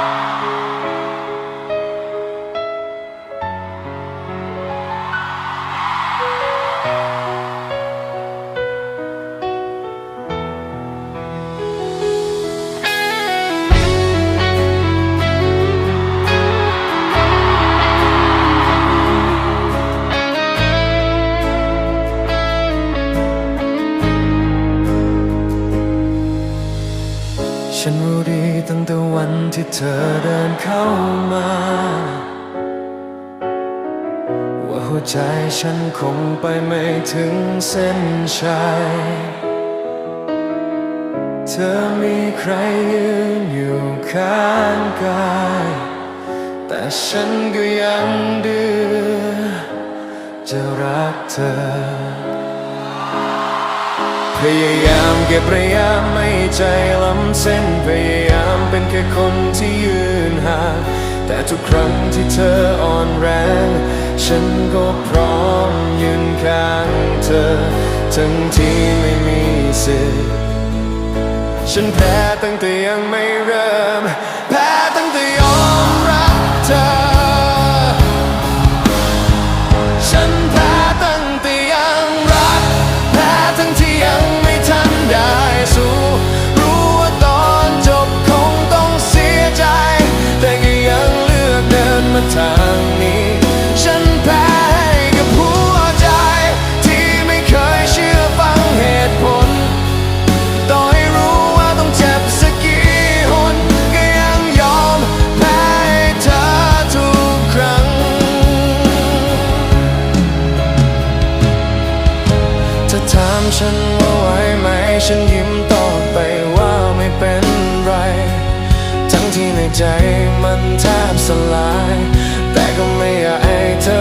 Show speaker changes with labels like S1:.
S1: ฉั ดีตั้งแต่วันที่เธอเดินเข้ามา ว่าหัวใจฉันคงไปไม่ถึงเส้นชัย เธอมีใครยืนอยู่ข้างกาย แต่ฉันก็ยังดื้อจะรักเธอ พยายามเก็บระยะไม่ใจล้ำเส้นพยายามเป็นแค่คนที่ยืนห่างแต่ทุกครั้งที่เธออ่อนแรง ฉันก็พร้อมยืนข้างเธอ ทั้งที่ไม่มีสิทธิ์ฉันแพ้ตั้งแต่ยังไม่เริ่ม ทางนี้ ฉันแพ้กับหัวใจ ที่ไม่เคยเชื่อฟังเหตุผล ต่อให้รู้ว่าต้องเจ็บสักกี่หนก็ยังยอมแพ้ให้เธอทุกครั้ง ถ้าถามฉัน ที่ในใจมันแทบสลาย แต่ก็ไม่อยากให้เธอ